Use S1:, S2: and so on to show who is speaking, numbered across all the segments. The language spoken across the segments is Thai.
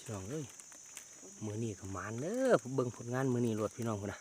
S1: พี่น้องเอ้ยมือนี่ก็มานเด้อเบิ่งผลงานมือนี่รวดพี่น้องคนนะ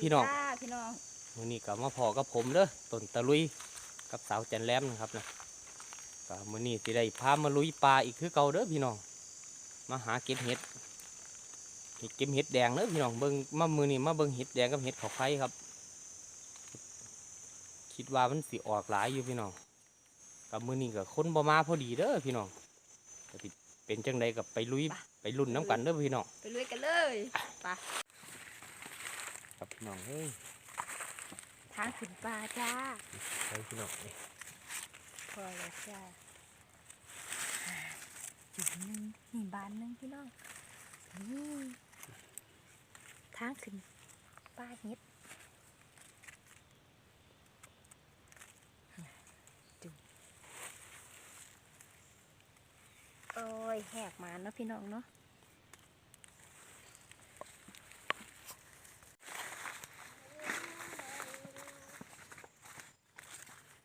S1: พี่น้อง
S2: จ้าพี่น้อง
S1: มือนี้ก็มาพอกับผมเด้อต้นตะลุยกับสาวจันแหลมนะครับนะก็มือนี้สิได้พามาลุยปลาอีกคือเก่าเด้อพี่น้อง มาหาเก็บเห็ดเห็ดเก็บเห็ดแดงเด้อพี่น้องเบิ่งมามือนี้มาเบิ่งเห็ดแดงกับเห็ดเขาไข่ครับ คิดว่ามันสิออกหลายอยู่พี่น้องกับมือนี้ก็คนบ่มาพอดีเด้อพี่น้องก็สิเป็นจังใดกับไปลุยไปรุ่นน้ำกันเด้อพี่น้อง
S2: ไปลุยกันเลยไป
S1: ครับพี่น้องเฮ้ย
S2: ทางขึ้นปลาจ้า
S1: ไปพี่น้องนี่
S2: พอแล้วจ้าจุดหนึ่งนี่บานหนึ่งพี่น้องนี่ทางขึ้นปลาเห็ดจุโอ้ยแหกมาเนาะพี่น้องเนาะ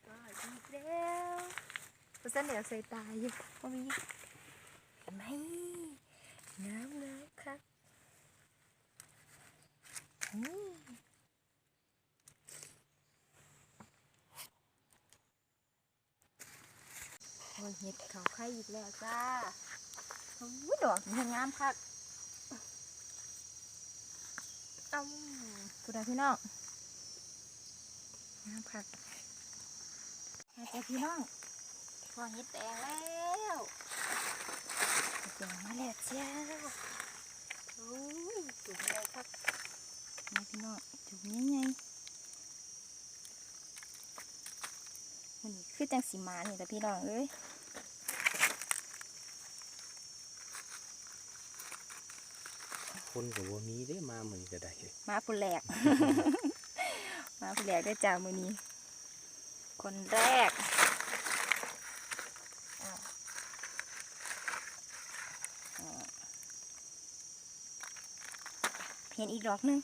S2: ก็อีกแล้ว เพรายวใส่ตาอยู่ว่ามีไหมน้ำน้ำครับนี่โอ้ยเห็ดเขาไข่อีกแล้วจ้าโอ้ยดอกนี่งามคักอ้าคุณนายพี่น้องงามคักมาเจ้าพี่น้อง พอเห็ดแดงแล้วเห็ดแดงมาแล้วจ้าโอ้ยจุ่มเลยครับมาพี่น้องจุ่มยังไงมันนี้คือจังสีมานี่แต่พี่น้องเอ้ย
S1: คนกับว่ามีได้มาเหมือนก็ได้
S2: มาผู้แรกมาผู้แรกได้อจ้ามือนี้ คนแรกอ้าวอ่าเห็นอีกดอกหนึง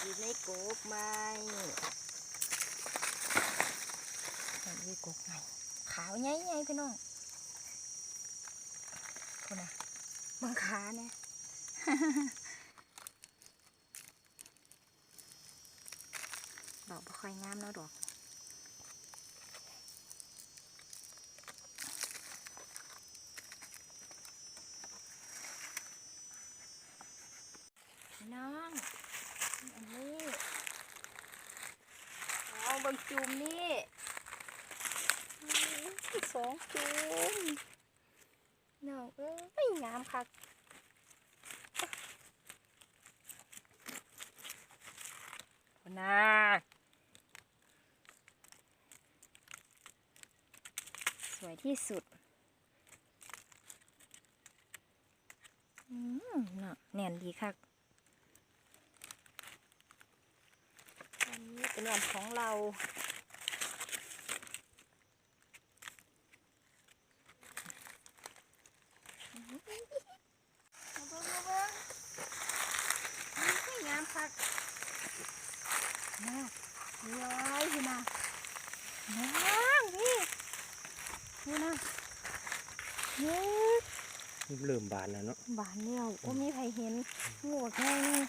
S2: อยู่ในกบไม้อยู่ในกบไม้ขาวใหญ่ๆพี่น้องคนน่ะบังขาเนี่ยดอกบ่ค่อยงามเนาะดอก น้องอันนี้เอาเบางจุ่มนี่อื้อสองจุ่มน้องเอ้ยงามคักคนน่าสวยที่สุดอืมเนาะแน่นดีคักานของเรา งามพักนะย้อยพี่นะน้างพี่นี่นะนี่
S1: เริ่มบานแล้วเนาะ
S2: บานแล้วโอ้มีใครเห็นโงดแน่นี่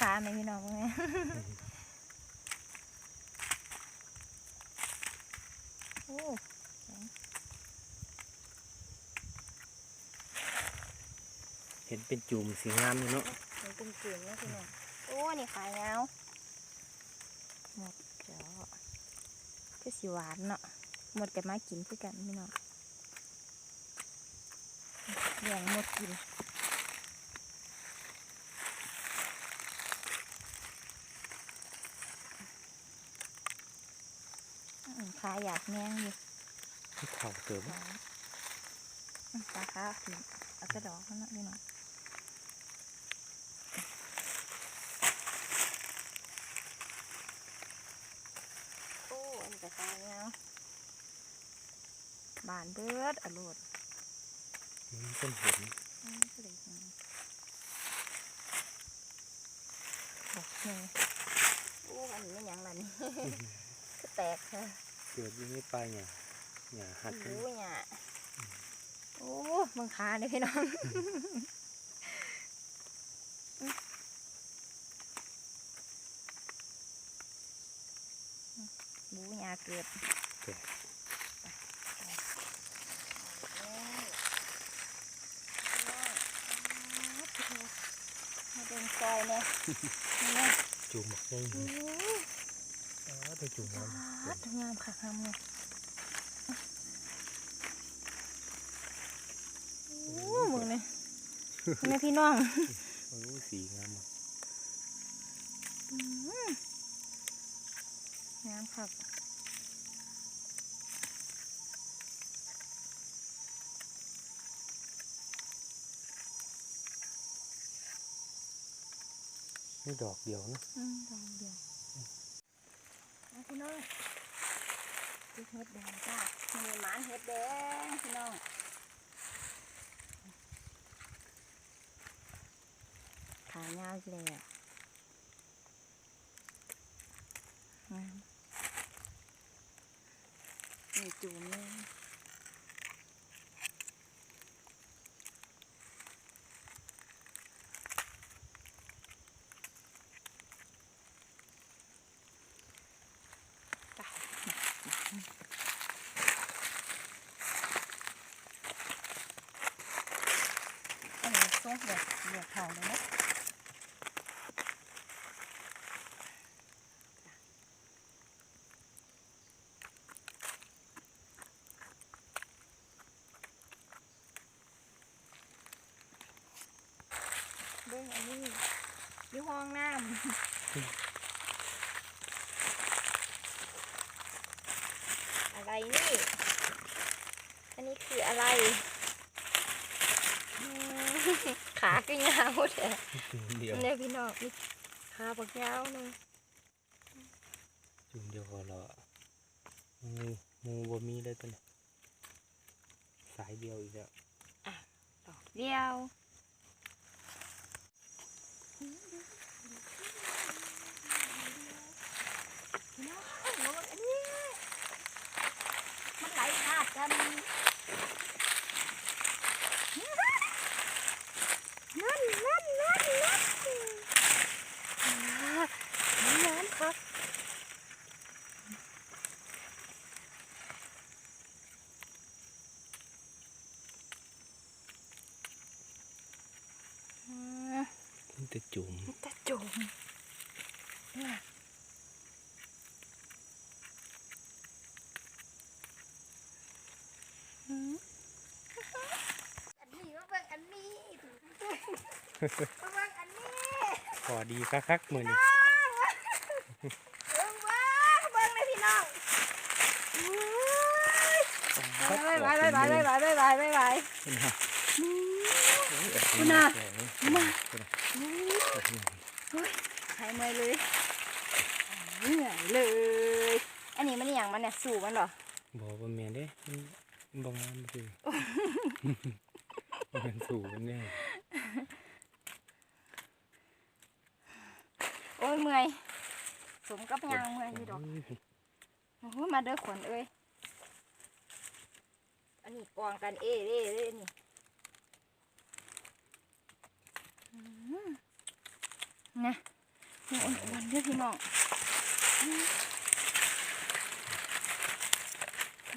S2: ขาไหมพี่น้องไงโอ้
S1: เห็นเป็นจุ่มสีงามอยู่เนาะ
S2: มันเป็นกลิ่นนะพี่น้องโอ้ นี่ขายาวหมดเจ้าคือสีหวานเนาะ หมดกันมากินคือกันพี่น้องแย่งหมดกิน ขาอยากแงงอยู่
S1: ที่เข่าเติม
S2: หวานอืมตาขาถึงเอาแต่ดอกมันเนาะพี่น้องโอ้อันนี้ก็ขายาวบานเบิดอร่อย
S1: มันเป็นเห็น
S2: อืมคือได้จังบอกเงโอ้อันนี้ไม่หยังล่ะนี่ก็แตกค่ะ
S1: เกิดอยังไม่ไปเนี่ยอย่าหัด
S2: โอ้
S1: มัน
S2: ยเนี่ยโอ้มึงขาเลยพี่น้องบูหยาเกิด
S1: แก่
S2: มาเดินซอยเนี่ยนี่นะ
S1: จุ่มบักใหญ่
S2: โอ้
S1: นี่
S2: ย
S1: อ๋อ ไปจุ่มน้ำ
S2: ฮัดงามค่ะงามเลยโอ้มึงเนี่ยมึงเนี่ยพี่น้อง
S1: โอ้สีงามอะ
S2: อืมงามค่ะ
S1: นี่ดอกเดียวนะ
S2: อืมดอกเดียวมา พี่น้องเฮ็ดแดงจ้ามีหมานเฮ็ดแดงพี่น้องขายาวเลยอะงามมีจูมเลย ส้มแบบเหลือเผาเลยนะเบิ้งอันนี้อยู่ห้องน้ำอะไรนี่ อันนี้คืออะไรอืม ขาก็ยาวแท้
S1: จุ่มเดียว
S2: เนี่ยพี่น้องนี่ขาบักยาวเลย
S1: จุ่มเดียวพอแล้วอะงูงูบ่มีเลยตัวนี้สายเดียวอีกแล้ว
S2: ดอกเดียวพี่น้องระวังอันนี้มันไหลขาดกันนั่นนั่ น้ำครับมั
S1: นจะจุ่ม
S2: มันจะจุ่มน่ะอันนี้ก็เป็นอันนี้
S1: อดีคักๆมือนี่
S2: เบิ่งเบิ่งเบิ่งเลยพี่น้องอุ้ยบายบายบายบายบายบายบายบายบายบาย
S1: เห็นไหม
S2: อืมคุณน่ะ
S1: มา
S2: อุ้ยหายเมื่อยเลยเหนื่อยเลย อันนี้มันอหย่างมันเนี่ยสู่มันเหรอ
S1: บอกว่าแม่นเด้มันบ่งามคือมันสูงแน่
S2: โอ้ยเมื่อยสมกับยางเมื่อยอยู่ดอกโอ้มาเด้อขวัญเอ้ยอันนี้กองกันเอ้เอ้เอ้นี่นะนี่อ้วนๆเด้อพี่น้องนี่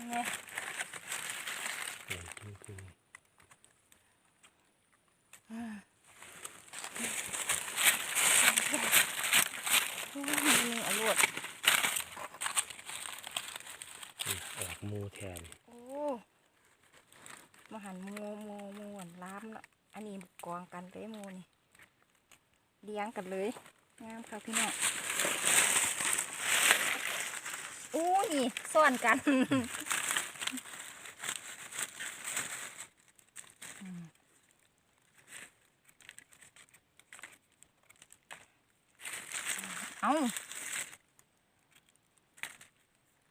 S1: ใหญ่จริง
S2: โอ้ยมีหนึ่งอรวด
S1: ๆนี่ออกหมูแทน
S2: โอ้มาหันหมูหมูหมูหวานล้ามเนาะอันนี้กองกันเลยหมูนี่เลี้ยงกันเลยงาม ค่ะพี่น้องโอ้ยซ่อนกันอืมเอา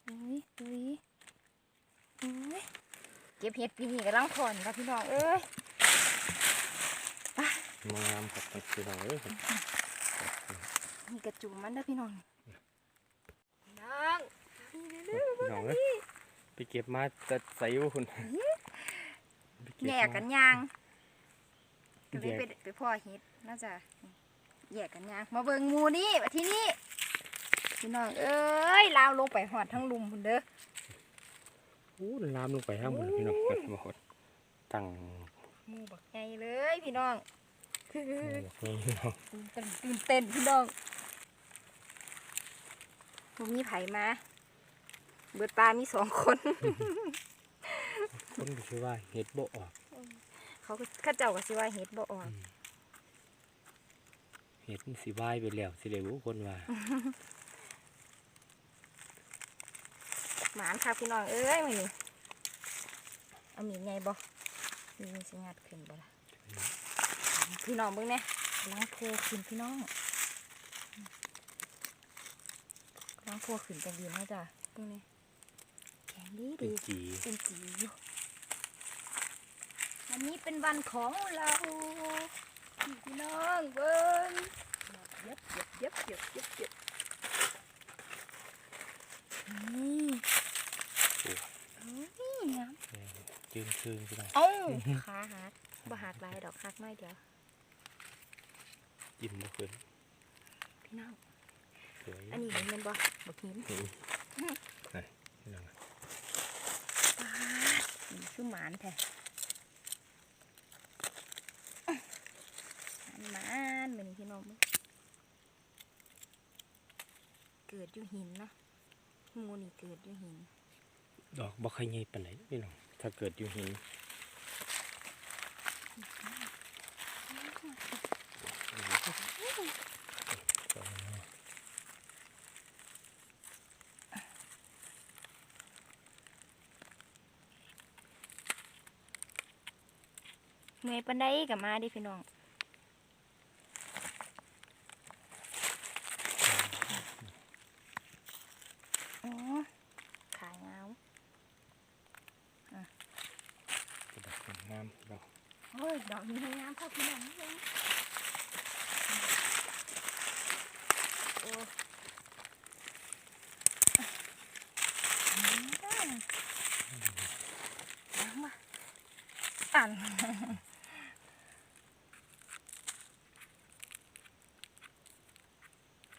S2: อุ้ยอุ้ยอุ้ยเก็บเห็ดปีนี้กำลังผ่อนครับพี่น้องเอ้ย
S1: งามครับพี่น้องเอ้ย
S2: มีกระจุมมันเด้พี่น้องน้อง
S1: พี่น้องเอ้ยไปเก็บมาจะใส่อยู่คุณ
S2: แยกกันยางก็เลยไปไปพ่อเห็ดน่าจะแยกกันยางมาเบิงมูนี่มาที่นี่พี่น้องเอ้ยลาวลงไปหอดทั้งลุมพุ่นเด้อ
S1: อู้ลามลงไปห้างหมดพี่น้องเปิดมาหดตั้ง
S2: มูบักใหญ่เลยพี่น้องตื่นเต้นพี่น้อง ผมมีไผมา เบิดปลามีสองคน
S1: คนก็คือว่าเห็ดบ่ออก
S2: เขาก็เข้าเจ้าก็สิว่าเฮ็ดบ่ออก
S1: เห็ดมันสิวายไปแล้วสิได้รู้คนว่า
S2: หมานค่ะพี่น้องเอ้ยมื้อนี้เอามีดใหญ่บ่มีมันสิงัดขึ้นบ่ล่ะพี่น้องเบิ่งแหน่ล้างโพขึ้นพี่น้อง ล้างโพขึ้นจังดีนะจ้ะเบิ่งแหน่แข็งดี
S1: เป็
S2: ดี
S1: นจี
S2: เป็นสีอยู่วันนี้เป็นวันของเราพี่น้องเบิ้งเย็บเย็บเย็บเย็บเย็บเย็บนี่โอ้ยงาม
S1: จึงคืนพี่น้อง
S2: เอ้าขาหักบ่หักหลายดอกหักน้อยเดียว
S1: ยิ้มบ่ขึ้น
S2: พี่น้อง
S1: สวย
S2: อันนี้เห็นมันบ่บักหิน
S1: นี่พี่น้อง
S2: ปาดนี่คือหมานแท้หมานเหมือนพี่น้องมึงเกิดอยู่หินเนาะงูนี่เกิดอยู่หิน
S1: ดอกบ่ค่อยใหญ่ปานไหนพี่น้องถ้าเกิดอยู่หิน
S2: เหนื่อยปันไดกับมาเดิพี่น้องอ๋อขายเงา
S1: กระดาษงามๆดอก
S2: โอ้ยดอกนี้ให้งามเข้าพี่น้องนี่เองโอ้อืมเอามาอ่าน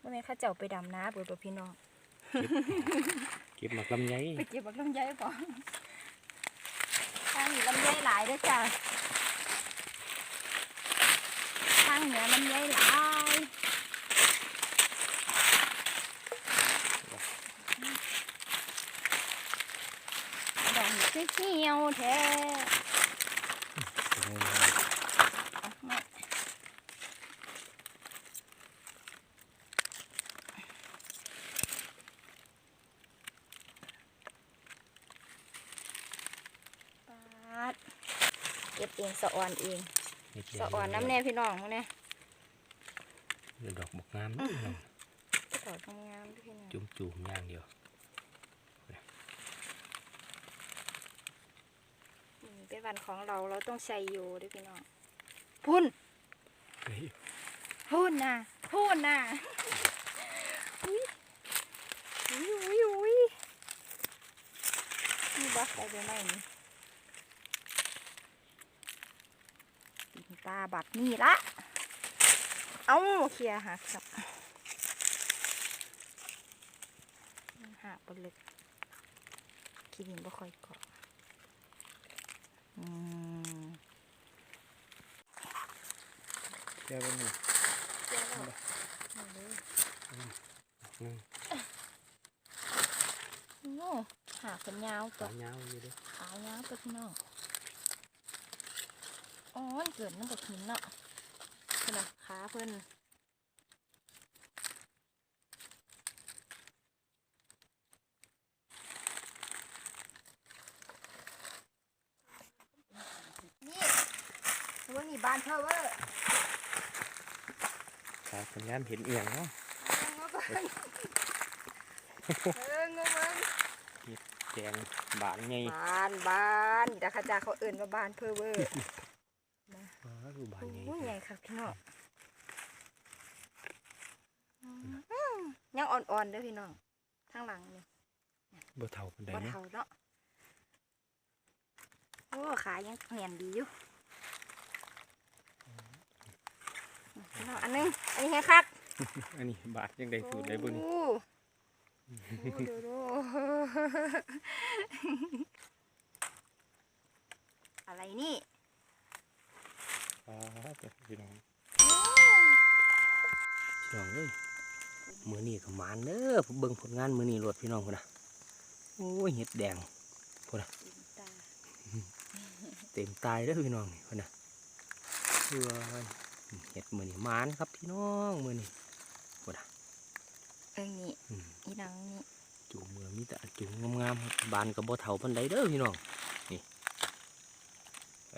S2: วันนี้ ข้าเจ้าไปดำน้าเปิดตัวพี่น้อง
S1: เก็บหมากลำไย
S2: ไปเก็บบักลำไยก่อนทางนี้ลำไยหลายเด้วยจ้ะทางเหนือลำไยหลายดอกนี้เขียวๆแท้เอามาปาดเก็บเอง สะออนเอง
S1: เฮ็ดแดง
S2: สะอ่อนน้ำแน่พี่น้องพวกเนี้ย
S1: เดี๋ยวดอกบกงามนะพี่น้อง
S2: สะอ่อนงามๆด้วยพี่น้อง
S1: จุ่มจุ่มๆอย่างเดียว
S2: อืมเป็นวันของเราเราต้องใช้อยู่ด้วยพี่น้องพุ่น
S1: เฮ้ย
S2: พุ่นน่ะพุ่นน่ะอุ้ยอุ้ยอุ้ยอุ้ยนี่บักได้ไปไหมนี่ ติดตาบัดนี่ละ เอ้าเคลียร์หักครับหักไปเลยคิดเห็นบ่ค่อยเกาะอืม
S1: แก้วเป็นหนึ่ง
S2: เดี๋ยวเราเอาเลย
S1: หนึ่ง
S2: โอ้หาเป็นยาวตัว
S1: ขายาวอยู่เด้วย
S2: ขายาวตัวพี่น้อง อ๋อมันเกิดน้ำกับหินเนาะเพิ่นน่ะขาเพิ่นนี่ว่านี่บ้านเธอเว้ย
S1: ขาเป็นงามเห็นเอียงเนาะ
S2: เอามาเบิ่งเบิ่งเอาเบิ่ง
S1: แดงบานไง
S2: บ้านบ้านนี่ดาคาจาเขาเอิ่นว่าบ้านเพื่อเวอร์
S1: ว้าวดู บานไง
S2: โอ้ยใหญ่ครับพี่น้องอืมยังอ่อนๆเด้อพี่น้องทางหลังนี่
S1: บ่เท่ากันได้
S2: บ่
S1: เนาะ
S2: เท่าเนาะโอ้ขายังเหียนดีอยู่พี่น้องอันหนึงอันนี้ให้คัก
S1: อันนี้บาทยังได้สูตรได้บุญ
S2: โอ้โอ้ดูดูอะไรนี่
S1: อ่าแต่พี่น้องพี่น้องเอ้ยมือนี้ก็หมานเด้อเบิ่งผลงานมือนี้รวดพี่น้องพุ่นน่ะโอ้ยเห็ดแดง
S2: ตา
S1: เต็มตายเด้อพี่น้องนี่พุ่นน่ะเอ้ยเห็ดมือนี้หมานครับพี่น้องมือนี้
S2: เอ้ยนี่
S1: อืม
S2: อีหนังนี่
S1: จูงมือมีแต่จูงงามๆครับบานกับบ่เฒ่าปานใดเด้อพี่น้องนี่ไป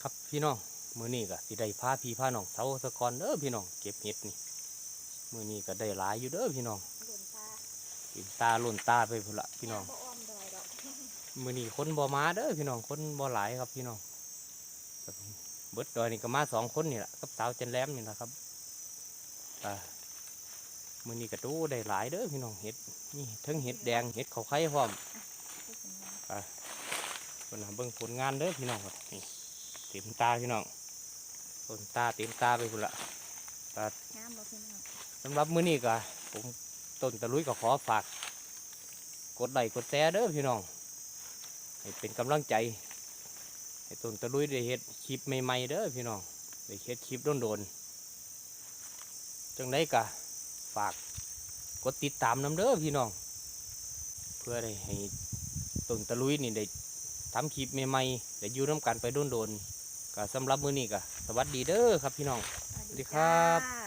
S1: ครับพี่น้อง มื้อนี้ก็สิได้พาพี่พาน้องเสาสะกอนเด้อพี่น้องเก็บเห็ดนี่มื้อนี้ก็ได้หลายอยู่เด้อพี่น้อง
S2: โดนตา
S1: กินตาล่นตาไปพุ่นละพี่น้อง
S2: บ่อ้อมดอยดอก
S1: มื้อนี้คนบ่มาเด้อพี่น้องคนบ่หลายครับพี่น้องครับเบิดดอยนี่ก็มาสองคนนี่แหละกับสาวจันแหลมนี่แหละครับอ่ามื้อนี้ก็ดูได้หลายเด้อพี่น้องเห็ดนี่ทั้งเห็ดแดงเห็ดเขาไข่พร้อมคนน่ะเบิ่งผลงานเด้อพี่น้องครับนี่เต็มตาพี่น้อง ต้นตาเต็มตาไปพุ่นละ
S2: งามบ่พี่น้อง
S1: สำหรับมื้อนี้ก็ผมต้นตะลุยก็ขอฝาก กดไลค์กดแชร์เด้อพี่น้องให้เป็นกำลังใจให้ต้นตะลุยได้เฮ็ดคลิปใหม่ๆเด้อพี่น้องได้เฮ็ดคลิปโดนๆจังไดก็ฝากกดติดตามนํเด้อพี่น้อง เพื่อได้ให้ต้นตะลุยนี่ได้ทำคลิปใหม่ๆแต่อยู่น้ำกันไปโดนๆก็สำหรับมื้อนี้ก็ สวัสดีเด้อครับพี่น้อง
S2: สวัส
S1: ดีครับ
S2: จ้า